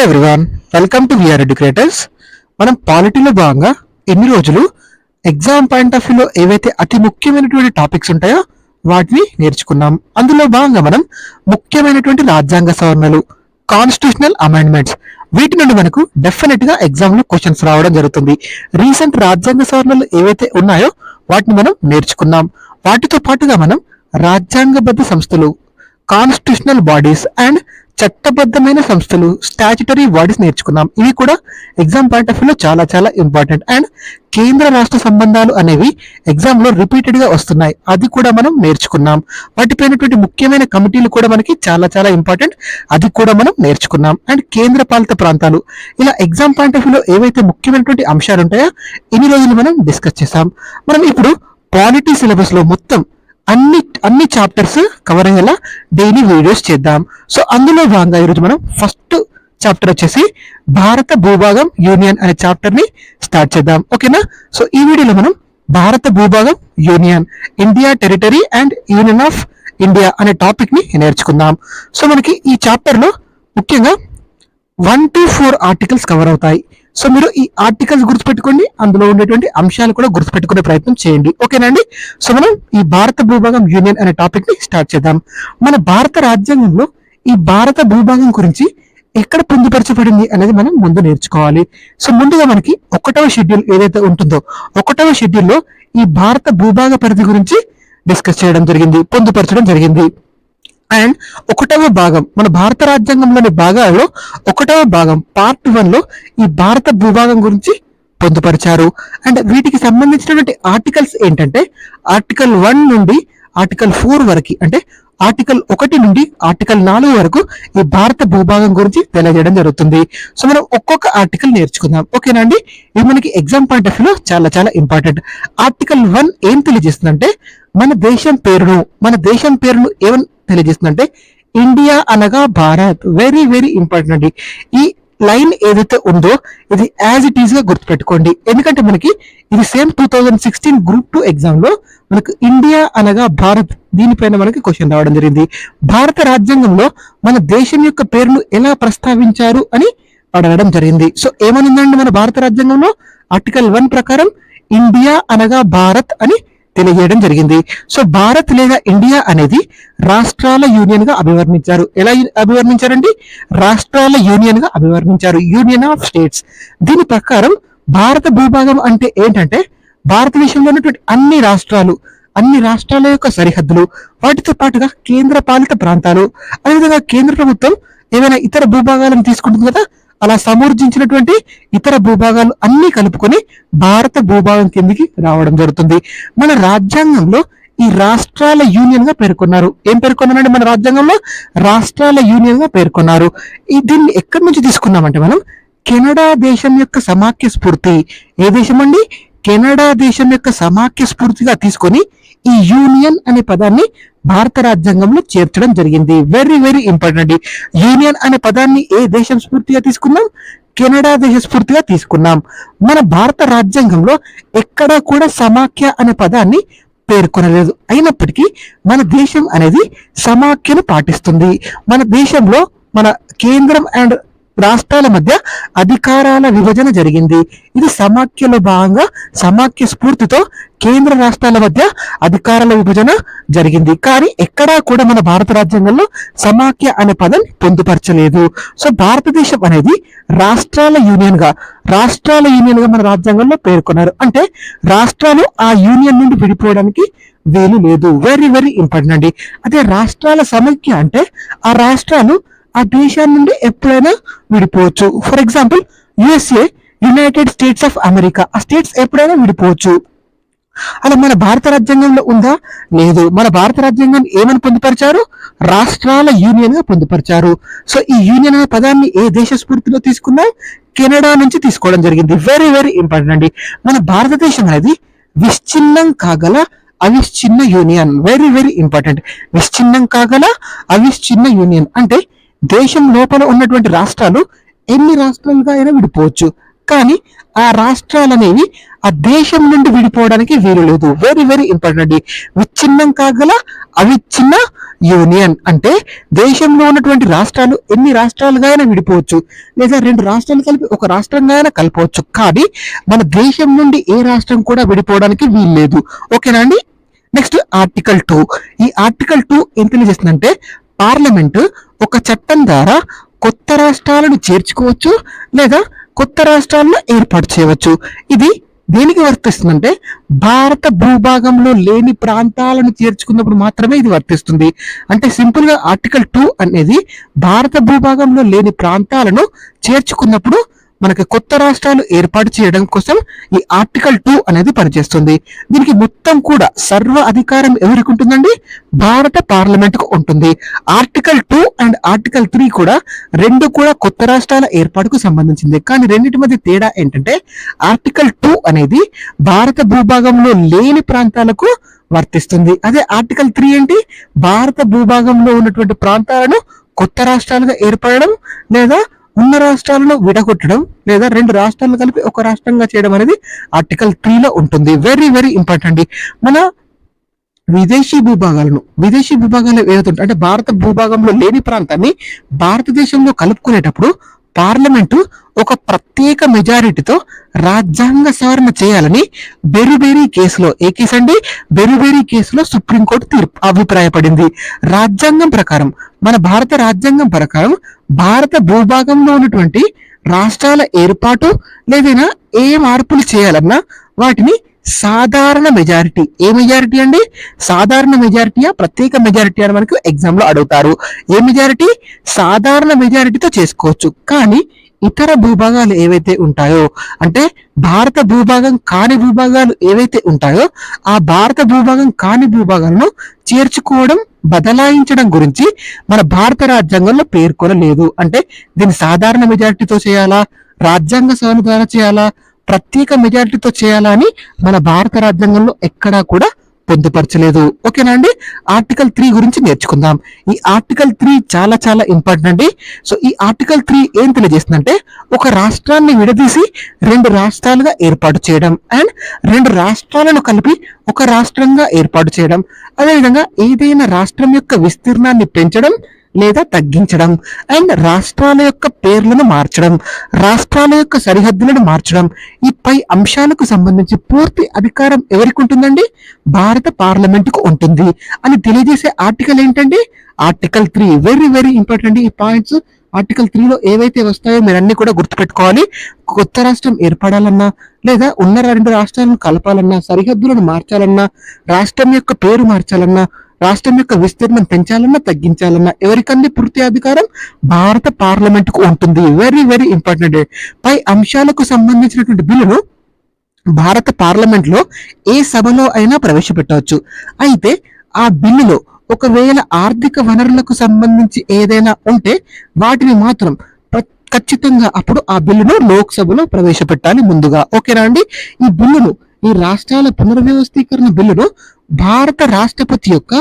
Hello everyone welcome to VR educators మనం పాలిటీలో భాగంగా ఎన్ని రోజులు ఎగ్జామ్ పాయింట్ ఆఫ్ వ్యూలో ఏవైతే అతి ముఖ్యమైనటువంటి టాపిక్స్ ఉంటాయో వాటిని నేర్చుకున్నాం. అందులో భాగంగా మనం ముఖ్యమైనటువంటి రాజ్యాంగ సవరణలు కాన్స్టిట్యూషనల్ అమెండ్మెంట్స్ వీటి నుండి మనకు డెఫినెట్గా ఎగ్జామ్లో క్వశ్చన్స్ రావడం జరుగుతుంది. రీసెంట్ రాజ్యాంగ సవరణలు ఏవైతే ఉన్నాయో వాటిని మనం నేర్చుకున్నాం. వాటితో పాటుగా మనం రాజ్యాంగబద్ధ సంస్థలు కాన్స్టిట్యూషనల్ బాడీస్ అండ్ చట్టబద్ధమైన సంస్థలు స్టాచ్యుటరీ బాడీస్ నేర్చుకున్నాం. ఇవి కూడా ఎగ్జామ్ పాయింట్ ఆఫ్ వ్యూలో చాలా చాలా ఇంపార్టెంట్ అండ్ కేంద్ర రాష్ట్ర సంబంధాలు అనేవి ఎగ్జామ్లో రిపీటెడ్గా వస్తున్నాయి. అది కూడా మనం నేర్చుకున్నాం. వాటిపైనటువంటి ముఖ్యమైన కమిటీలు కూడా మనకి చాలా చాలా ఇంపార్టెంట్ అది కూడా మనం నేర్చుకున్నాం. అండ్ కేంద్ర పాలిత ప్రాంతాలు. ఇలా ఎగ్జామ్ పాయింట్ ఆఫ్ వ్యూలో ఏవైతే ముఖ్యమైనటువంటి అంశాలు ఉంటాయో ఇన్ని రోజులు మనం డిస్కస్ చేసాం మనం ఇప్పుడు పాలిటీ సిలబస్లో మొత్తం అన్ని అన్ని చాప్టర్స్ కవర్ అయ్యేలా డైలీ వీడియోస్ చేద్దాం. సో అందులో భాగంగా ఈరోజు మనం ఫస్ట్ చాప్టర్ వచ్చేసి భారత భూభాగం యూనియన్ అనే చాప్టర్ని స్టార్ట్ చేద్దాం. ఓకేనా సో ఈ వీడియోలో మనం భారత భూభాగం union India territory and union of India అనే టాపిక్ని నేర్చుకుందాం. సో మనకి ఈ చాప్టర్లో ముఖ్యంగా one two four articles cover అవుతాయి. సో మీరు ఈ ఆర్టికల్స్ గుర్తుపెట్టుకోండి. అందులో ఉండేటువంటి అంశాలు కూడా గుర్తుపెట్టుకునే ప్రయత్నం చేయండి. ఓకేనండి సో మనం ఈ భారత భూభాగం యూనియన్ అనే టాపిక్ని స్టార్ట్ చేద్దాం. మన భారత రాజ్యాంగంలో ఈ భారత భూభాగం గురించి ఎక్కడ పొందుపరచబడింది అనేది మనం ముందు నేర్చుకోవాలి. సో ముందుగా మనకి ఒకటవ షెడ్యూల్ ఏదైతే ఉంటుందో ఒకటవ షెడ్యూల్లో ఈ భారత భూభాగ పరిధి గురించి డిస్కస్ చేయడం జరిగింది పొందుపరచడం జరిగింది. అండ్ ఒకటవ భాగం మన భారత రాజ్యాంగంలోని భాగాలలో ఒకటవ భాగం పార్ట్ వన్లో ఈ భారత భూభాగం గురించి పొందుపరిచారు. అండ్ వీటికి సంబంధించినటువంటి ఆర్టికల్స్ ఏంటంటే ఆర్టికల్ వన్ నుండి ఆర్టికల్ ఫోర్ వరకు అంటే ఆర్టికల్ ఒకటి నుండి ఆర్టికల్ నాలుగు వరకు ఈ భారత భూభాగం గురించి తెలియజేయడం జరుగుతుంది. సో మనం ఒక్కొక్క ఆర్టికల్ నేర్చుకుందాం. ఓకేనా అండి? ఇది మనకి ఎగ్జామ్ పాయింట్ ఆఫ్ వ్యూలో చాలా చాలా ఇంపార్టెంట్ ఆర్టికల్ వన్ ఏం తెలియజేస్తుందంటే మన దేశం పేరును మన దేశం పేరును ఏమని తెలియజేస్తుందంటే ఇండియా అనగా భారత్. వెరీ వెరీ ఇంపార్టెంట్ అండి. ఈ లైన్ ఏదైతే ఉందో ఇది యాజ్ ఇట్ ఈస్గా గుర్తుపెట్టుకోండి. ఎందుకంటే మనకి ఇది same two thousand sixteen group two ఎగ్జామ్లో మనకు ఇండియా అనగా భారత్ దీనిపైన మనకి క్వశ్చన్ రావడం జరిగింది. భారత రాజ్యాంగంలో మన దేశం యొక్క పేరును ఎలా ప్రస్తావించారు అని అడగడం జరిగింది. సో ఏమనిందండి మన భారత రాజ్యాంగంలో? ఆర్టికల్ వన్ ప్రకారం ఇండియా అనగా భారత్ అని తెలియజేయడం జరిగింది. సో భారత్ లేదా ఇండియా అనేది రాష్ట్రాల యూనియన్గా అభివర్ణించారు. ఎలా అభివర్ణించారండి? రాష్ట్రాల యూనియన్గా అభివర్ణించారు. Union of states. దీని ప్రకారం భారత భూభాగం అంటే ఏంటంటే భారతదేశంలో ఉన్నటువంటి అన్ని రాష్ట్రాలు అన్ని రాష్ట్రాల యొక్క సరిహద్దులు వాటితో పాటుగా కేంద్ర పాలిత ప్రాంతాలు అదేవిధంగా కేంద్ర ప్రభుత్వం ఏమైనా ఇతర భూభాగాలను తీసుకుంటుంది కదా అలా సమూర్జించినటువంటి ఇతర భూభాగాలు అన్ని కలుపుకొని భారత భూభాగం కిందికి రావడం జరుగుతుంది. మన రాజ్యాంగంలో ఈ రాష్ట్రాల యూనియన్గా పేర్కొన్నారు. ఏం పేర్కొన్నారంటే మన రాజ్యాంగంలో? రాష్ట్రాల యూనియన్గా పేర్కొన్నారు. దీన్ని ఎక్కడి నుంచి తీసుకున్నామంటే మనం? కెనడా దేశం యొక్క సమాఖ్య స్ఫూర్తి. ఏ దేశం అండి? కెనడా దేశం యొక్క సమాఖ్య స్ఫూర్తిగా తీసుకొని ఈ యూనియన్ అనే పదాన్ని భారత రాజ్యాంగంలో చేర్చడం జరిగింది. వెరీ వెరీ ఇంపార్టెంట్ యూనియన్ అనే పదాన్ని ఏ దేశం స్ఫూర్తిగా తీసుకున్నాం? కెనడా దేశ స్ఫూర్తిగా తీసుకున్నాం. మన భారత రాజ్యాంగంలో ఎక్కడా కూడా సమాఖ్య అనే పదాన్ని పేర్కొనలేదు. అయినప్పటికీ మన దేశం అనేది సమాఖ్యను పాటిస్తుంది. మన దేశంలో మన కేంద్రం అండ్ రాష్ట్రాల మధ్య అధికారాల విభజన జరిగింది. ఇది సమాఖ్యలో భాగంగా సమాఖ్య స్ఫూర్తితో కేంద్ర రాష్ట్రాల మధ్య అధికారాల విభజన జరిగింది. కానీ ఎక్కడా కూడా మన భారత రాజ్యాంగంలో సమాఖ్య అనే పదం పొందుపరచలేదు. సో భారతదేశం అనేది రాష్ట్రాల యూనియన్గా రాష్ట్రాల యూనియన్గా మన రాజ్యాంగంలో పేర్కొన్నారు. అంటే రాష్ట్రాలు ఆ యూనియన్ నుండి విడిపోవడానికి వీలు లేదు. వెరీ వెరీ ఇంపార్టెంట్ అండి. అదే రాష్ట్రాల సమైక్య అంటే ఆ రాష్ట్రాలు ఆ దేశాల నుండి ఎప్పుడైనా విడిపోవచ్చు. For example USA united states of America ఆ స్టేట్స్ ఎప్పుడైనా విడిపోవచ్చు. అలా మన భారత రాజ్యాంగంలో ఉందా? లేదు. మన భారత రాజ్యాంగం ఏమని పొందుపరిచారు? రాష్ట్రాల యూనియన్గా పొందుపరిచారు. సో ఈ యూనియన్ అనే పదాన్ని ఏ దేశ స్ఫూర్తిలో తీసుకున్నా కెనడా నుంచి తీసుకోవడం జరిగింది. వెరీ వెరీ ఇంపార్టెంట్ అండి. మన భారతదేశం అనేది విశ్చిన్నం కాగల అవిశ్చిన్న యూనియన్. వెరీ వెరీ ఇంపార్టెంట్ విశ్చిన్నం కాగల అవిశ్చిన్న యూనియన్. అంటే దేశం లోపల ఉన్నటువంటి రాష్ట్రాలు ఎన్ని రాష్ట్రాలుగా అయినా విడిపోవచ్చు. కానీ ఆ రాష్ట్రాలు అనేవి ఆ దేశం నుండి విడిపోవడానికి వీలు లేదు. వెరీ వెరీ ఇంపార్టెంట్ అండి విచ్ఛిన్నం కాగల అవిచ్ఛిన్న యూనియన్. అంటే దేశంలో ఉన్నటువంటి రాష్ట్రాలు ఎన్ని రాష్ట్రాలుగా అయినా విడిపోవచ్చు. లేదా రెండు రాష్ట్రాలు కలిపి ఒక రాష్ట్రంగా అయినా కలపవచ్చు. కానీ మన దేశం నుండి ఏ రాష్ట్రం కూడా విడిపోవడానికి వీలు లేదు. ఓకేనా అండి? నెక్స్ట్ ఆర్టికల్ టూ ఈ ఆర్టికల్ టూ ఏం తెలియజేస్తుందంటే పార్లమెంట్ ఒక చట్టం ద్వారా కొత్త రాష్ట్రాలను చేర్చుకోవచ్చు లేదా కొత్త రాష్ట్రాలను ఏర్పాటు చేయవచ్చు. ఇది దేనికి వర్తిస్తుందంటే భారత భూభాగంలో లేని ప్రాంతాలను చేర్చుకున్నప్పుడు మాత్రమే ఇది వర్తిస్తుంది. అంటే సింపుల్గా ఆర్టికల్ టూ అనేది భారత భూభాగంలో లేని ప్రాంతాలను చేర్చుకున్నప్పుడు మనకి కొత్త రాష్ట్రాలు ఏర్పాటు చేయడం కోసం ఈ ఆర్టికల్ టూ అనేది పనిచేస్తుంది. దీనికి మొత్తం కూడా సర్వ అధికారం ఎవరికి ఉంటుందండి? భారత పార్లమెంట్కు ఉంటుంది. Article two and article three కూడా రెండు కూడా కొత్త రాష్ట్రాల ఏర్పాటుకు సంబంధించింది. కానీ రెండింటి మధ్య తేడా ఏంటంటే ఆర్టికల్ టూ అనేది భారత భూభాగంలో లేని ప్రాంతాలకు వర్తిస్తుంది. అదే ఆర్టికల్ త్రీ ఏంటి? భారత భూభాగంలో ఉన్నటువంటి ప్రాంతాలను కొత్త రాష్ట్రాలుగా ఏర్పడడం లేదా ఉన్న రాష్ట్రాలను విడగొట్టడం లేదా రెండు రాష్ట్రాలను కలిపి ఒక రాష్ట్రంగా చేయడం అనేది ఆర్టికల్ త్రీలో ఉంటుంది. వెరీ వెరీ ఇంపార్టెంట్ మన విదేశీ భూభాగాలను విదేశీ భూభాగాలు ఏదైతే అంటే భారత భూభాగంలో లేని ప్రాంతాన్ని భారతదేశంలో కలుపుకునేటప్పుడు పార్లమెంటు ఒక ప్రత్యేక మెజారిటీతో రాజ్యాంగ సవరణ చేయాలని బెరుబెరీ కేసులో ఏ కేసు అండి బెరుబెరీ కేసులో సుప్రీంకోర్టు తీర్పు అభిప్రాయపడింది. రాజ్యాంగం ప్రకారం మన భారత రాజ్యాంగం ప్రకారం భారత భూభాగంలో ఉన్నటువంటి రాష్ట్రాల ఏర్పాటు లేదైనా ఏ మార్పులు చేయాలన్నా వాటిని సాధారణ మెజారిటీ. ఏ మెజారిటీ అండి? సాధారణ మెజారిటీయా? ప్రత్యేక మెజారిటీ అని మనకు ఎగ్జామ్లో అడుగుతారు. ఏ మెజారిటీ? సాధారణ మెజారిటీతో చేసుకోవచ్చు. కానీ ఇతర భూభాగాలు ఏవైతే ఉంటాయో అంటే భారత భూభాగం కాని భూభాగాలు ఏవైతే ఉంటాయో ఆ భారత భూభాగం కాని భూభాగాలను చేర్చుకోవడం బదలాయించడం గురించి మన భారత రాజ్యాంగంలో పేర్కొనలేదు. అంటే దీన్ని సాధారణ మెజారిటీతో చేయాలా? రాజ్యాంగ సవరణ ద్వారా చేయాలా? ప్రత్యేక మెజారిటీతో చేయాలా అని మన భారత రాజ్యాంగంలో ఎక్కడా కూడా పొందుపరచలేదు. ఓకేనా అండి? ఆర్టికల్ త్రీ గురించి నేర్చుకుందాం. ఈ ఆర్టికల్ త్రీ చాలా చాలా ఇంపార్టెంట్ అండి. సో ఈ ఆర్టికల్ త్రీ ఏం తెలియజేస్తుందంటే ఒక రాష్ట్రాన్ని విడదీసి రెండు రాష్ట్రాలుగా ఏర్పాటు చేయడం అండ్ రెండు రాష్ట్రాలను కలిపి ఒక రాష్ట్రంగా ఏర్పాటు చేయడం. అదేవిధంగా ఏదైనా రాష్ట్రం యొక్క విస్తీర్ణాన్ని పెంచడం లేదా తగ్గించడం. అండ్ రాష్ట్రాల యొక్క పేర్లను మార్చడం రాష్ట్రాల యొక్క సరిహద్దులను మార్చడం. ఈ పై అంశాలకు సంబంధించి పూర్తి అధికారం ఎవరికి ఉంటుందండి? భారత పార్లమెంటుకు ఉంటుంది. అని తెలియజేసే ఆర్టికల్ ఏంటండి? Article three. Very very important ఈ పాయింట్స్. ఆర్టికల్ త్రీలో ఏవైతే వస్తాయో మీరు అన్ని కూడా గుర్తుపెట్టుకోవాలి. కొత్త రాష్ట్రం ఏర్పడాలన్నా లేదా ఉన్న రెండు రాష్ట్రాలను కలపాలన్నా సరిహద్దులను మార్చాలన్నా రాష్ట్రం యొక్క పేరు మార్చాలన్నా రాష్ట్రం యొక్క విస్తీర్ణం పెంచాలన్నా తగ్గించాలన్నా ఎవరికంది పూర్తి అధికారం భారత పార్లమెంట్కు ఉంటుంది. వెరీ వెరీ ఇంపార్టెంట్ పై అంశాలకు సంబంధించినటువంటి బిల్లును భారత పార్లమెంట్లో ఏ సభలో అయినా ప్రవేశపెట్టవచ్చు. అయితే ఆ బిల్లులో ఒకవేళ ఆర్థిక వనరులకు సంబంధించి ఏదైనా ఉంటే వాటిని మాత్రం ఖచ్చితంగా అప్పుడు ఆ బిల్లును లోక్సభలో ప్రవేశపెట్టాలి ముందుగా. ఓకేనా అండి? ఈ బిల్లును ఈ రాష్ట్రాల పునర్వ్యవస్థీకరణ బిల్లును భారత రాష్ట్రపతి యొక్క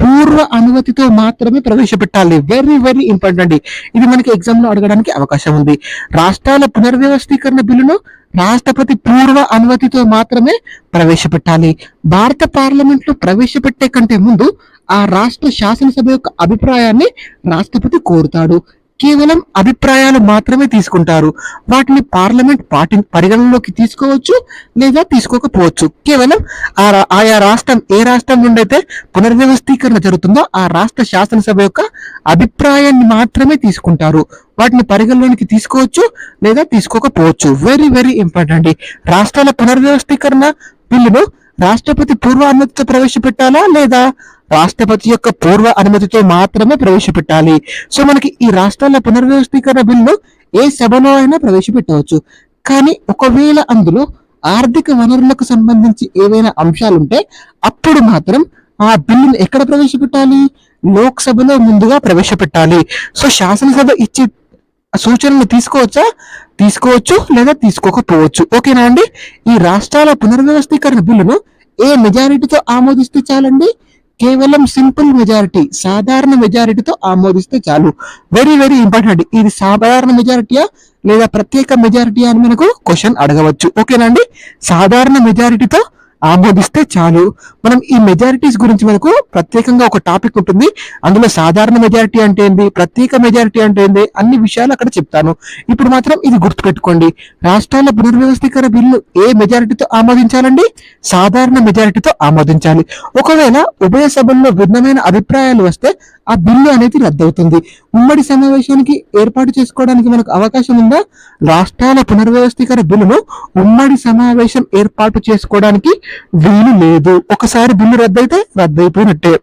పూర్వ అనుమతితో మాత్రమే ప్రవేశపెట్టాలి. వెరీ వెరీ ఇంపార్టెంట్ అండి. ఇది మనకి ఎగ్జామ్లో అడగడానికి అవకాశం ఉంది. రాష్ట్రాల పునర్వ్యవస్థీకరణ బిల్లును రాష్ట్రపతి పూర్వ అనుమతితో మాత్రమే ప్రవేశపెట్టాలి. భారత పార్లమెంట్లో ప్రవేశపెట్టే కంటే ముందు ఆ రాష్ట్ర శాసనసభ యొక్క అభిప్రాయాన్ని రాష్ట్రపతి కోరుతాడు. కేవలం అభిప్రాయాలు మాత్రమే తీసుకుంటారు. వాటిని పార్లమెంట్ పాటి పరిగణనలోకి తీసుకోవచ్చు లేదా తీసుకోకపోవచ్చు. కేవలం ఆ రా- ఆయా రాష్ట్రం ఏ రాష్ట్రం నుండి అయితే పునర్వ్యవస్థీకరణ జరుగుతుందో ఆ రాష్ట్ర శాసనసభ యొక్క అభిప్రాయాన్ని మాత్రమే తీసుకుంటారు. వాటిని పరిగణలోనికి తీసుకోవచ్చు లేదా తీసుకోకపోవచ్చు. వెరీ వెరీ ఇంపార్టెంట్ రాష్ట్రాల పునర్వ్యవస్థీకరణ బిల్లును రాష్ట్రపతి పూర్వ అనుమతితో ప్రవేశపెట్టాలా లేదా రాష్ట్రపతి యొక్క పూర్వ అనుమతితో మాత్రమే ప్రవేశపెట్టాలి? సో మనకి ఈ రాష్ట్రాల పునర్వ్యవస్థీకరణ బిల్లు ఏ సభలో అయినా ప్రవేశపెట్టవచ్చు. కానీ ఒకవేళ అందులో ఆర్థిక వనరులకు సంబంధించి ఏవైనా అంశాలుంటే అప్పుడు మాత్రం ఆ బిల్లును ఎక్కడ ప్రవేశపెట్టాలి? లోక్సభలో ముందుగా ప్రవేశపెట్టాలి. సో శాసనసభ ఇచ్చే సూచనలు తీసుకోవచ్చా? తీసుకోవచ్చు లేదా తీసుకోకపోవచ్చు. ఓకేనా అండి? ఈ రాష్ట్రాల పునర్వ్యవస్థీకరణ బిల్లును ఏ మెజారిటీతో ఆమోదిస్తే చాలండి? కేవలం సింపుల్ మెజారిటీ సాధారణ మెజారిటీతో ఆమోదిస్తే చాలు. వెరీ వెరీ ఇంపార్టెంట్ ఇది సాధారణ మెజారిటీయా లేదా ప్రత్యేక మెజారిటీ అని మనకు క్వశ్చన్ అడగవచ్చు. ఓకేనా అండి? సాధారణ మెజారిటీతో ఆమోదిస్తే చాలు. మనం ఈ మెజారిటీస్ గురించి మనకు ప్రత్యేకంగా ఒక టాపిక్ ఉంటుంది. అందులో సాధారణ మెజారిటీ అంటే ఏంది? ప్రత్యేక మెజారిటీ అంటే ఏంది? అన్ని విషయాలు అక్కడ చెప్తాను. ఇప్పుడు మాత్రం ఇది గుర్తుపెట్టుకోండి. రాష్ట్రాల పునర్వ్యవస్థీకరణ బిల్లు ఏ మెజారిటీతో ఆమోదించాలండి? సాధారణ మెజారిటీతో ఆమోదించాలి. ఒకవేళ ఉభయ సభల్లో భిన్నమైన అభిప్రాయాలు వస్తే ఆ బిల్లు అనేది రద్దవుతుంది. ఉమ్మడి సమావేశానికి ఏర్పాటు చేసుకోవడానికి మనకు అవకాశం ఉందా? రాష్ట్రాల పునర్వ్యవస్థీకరణ బిల్లును ఉమ్మడి సమావేశం ఏర్పాటు చేసుకోవడానికి వీలు లేదు. ఒకసారి బిల్లు రద్దయితే రద్దయిపోయినట్టే.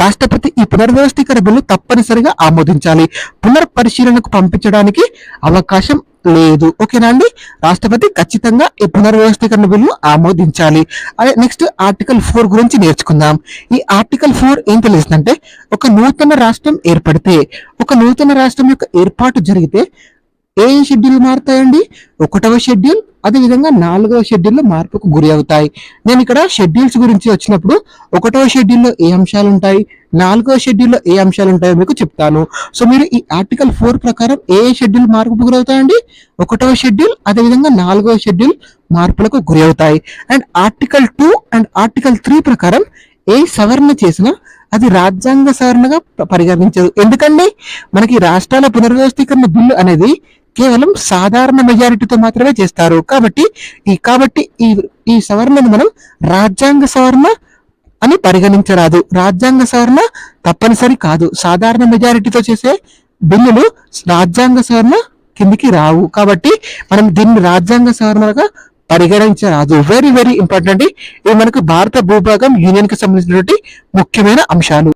రాష్ట్రపతి ఈ పునర్వ్యవస్థీకరణ బిల్లు తప్పనిసరిగా ఆమోదించాలి. పునర్పరిశీలనకు పంపించడానికి అవకాశం లేదు. ఓకేనా అండి? రాష్ట్రపతి ఖచ్చితంగా ఈ పునర్వ్యవస్థీకరణ బిల్లు ఆమోదించాలి. అదే నెక్స్ట్ ఆర్టికల్ ఫోర్ గురించి నేర్చుకుందాం. ఈ ఆర్టికల్ ఫోర్ ఏం తెలుస్తుందంటే ఒక నూతన రాష్ట్రం ఏర్పడితే ఒక నూతన రాష్ట్రం యొక్క ఏర్పాటు జరిగితే ఏ షెడ్యూల్ మారుతాయండి? ఒకటవ షెడ్యూల్ అదేవిధంగా నాలుగవ షెడ్యూల్లో మార్పుకు గురి అవుతాయి. నేను ఇక్కడ షెడ్యూల్స్ గురించి వచ్చినప్పుడు ఒకటవ షెడ్యూల్లో ఏ అంశాలు ఉంటాయి? నాలుగవ షెడ్యూల్లో ఏ అంశాలు ఉంటాయో మీకు చెప్తాను. సో మీరు ఈ ఆర్టికల్ ఫోర్ ప్రకారం ఏ షెడ్యూల్ మార్పుకు గురవుతాయండి ఒకటవ షెడ్యూల్ అదేవిధంగా నాలుగవ షెడ్యూల్ మార్పులకు గురి అవుతాయి. And article two and article three ప్రకారం ఏ సవరణ చేసినా అది రాజ్యాంగ సవరణగా ప- పరిగణించదు. ఎందుకండి? మనకి రాష్ట్రాల పునర్వ్యవస్థీకరణ బిల్లు అనేది కేవలం సాధారణ మెజారిటీతో మాత్రమే చేస్తారు. కాబట్టి ఈ కాబట్టి ఈ ఈ సవరణను మనం రాజ్యాంగ సవరణ అని పరిగణించరాదు. రాజ్యాంగ సవరణ తప్పనిసరి కాదు. సాధారణ మెజారిటీతో చేసే బిల్లులు రాజ్యాంగ సవరణ కిందికి రావు. కాబట్టి మనం దీన్ని రాజ్యాంగ సవరణగా పరిగణించరాదు. వెరీ వెరీ ఇంపార్టెంట్ ఇవి మనకు భారత భూభాగం యూనియన్కి సంబంధించినటువంటి ముఖ్యమైన అంశాలు.